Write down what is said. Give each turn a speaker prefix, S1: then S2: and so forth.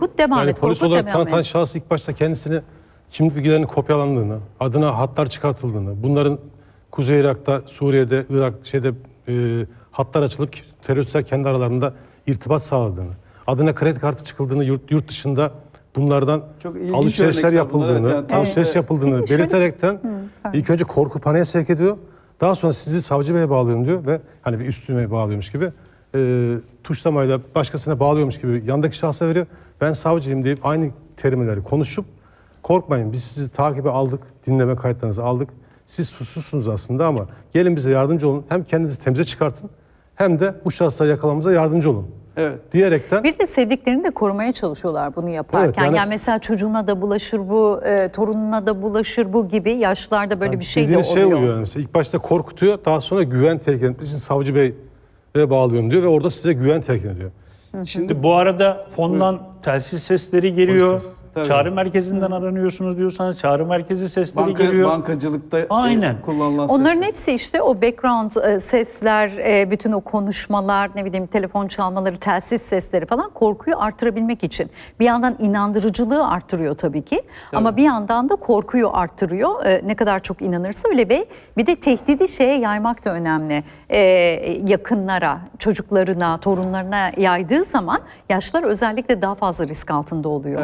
S1: Korkut devam
S2: Yani
S1: et.
S2: polis
S1: Korkut
S2: olarak tanıtan şahıs ilk başta kendisini kimlik bilgilerinin kopyalandığını, adına hatlar çıkartıldığını, bunların Kuzey Irak'ta, Suriye'de, Irak şeyde e, hatlar açılıp teröristler kendi aralarında irtibat sağladığını, adına kredi kartı çıkıldığını, yurt, yurt dışında bunlardan
S3: Çok ilginç
S2: alışverişler
S3: örnekler bunlar,
S2: yapıldığını,
S3: evet, yani
S2: alışveriş
S3: Evet.
S2: yapıldığını
S1: Peki şöyle-
S2: belirterekten ilk önce korku paniğe sevk ediyor. Daha sonra sizi savcı beye bağlıyorum diyor ve hani bir üstüme bağlıyormuş gibi e, tuşlamayla başkasına bağlıyormuş gibi yandaki şahsa veriyor. Ben savcıyım deyip aynı terimleri konuşup korkmayın biz sizi takibe aldık, dinleme kayıtlarınızı aldık. Siz suçsuzsunuz aslında ama gelin bize yardımcı olun. Hem kendinizi temize çıkartın hem de bu şahısları yakalamamıza yardımcı olun.
S3: Evet.
S2: Diyerekten
S1: Bir de sevdiklerini de korumaya çalışıyorlar bunu yaparken.
S2: Evet, yani-
S1: yani, mesela çocuğuna da bulaşır bu, e, torununa da bulaşır bu gibi yaşlarda böyle bir şey de oluyor.
S2: şey oluyor yani mesela ilk başta korkutuyor daha sonra güven etmek için savcı beye bağlıyorum diyor ve orada size güven telkin ediyor.
S4: Şimdi bu arada fondan telsiz sesleri geliyor.
S2: Sesi.
S3: Tabii.
S4: Çağrı merkezinden aranıyorsunuz diyorsanız çağrı merkezi sesleri
S3: Banka,
S4: geliyor.
S3: bankacılıkta e,
S4: Aynen.
S3: kullanılan
S1: Onların
S3: sesler.
S1: hepsi işte o background e, sesler, e, bütün o konuşmalar, ne bileyim telefon çalmaları, telsiz sesleri falan korkuyu artırabilmek için. Bir yandan inandırıcılığı artırıyor tabii ki ama bir yandan da korkuyu artırıyor. E, Ne kadar çok inanırsa öyle ve bir de tehdidi şeye yaymak da önemli. E, Yakınlara, çocuklarına, torunlarına yaydığı zaman yaşlar özellikle daha fazla risk altında oluyor.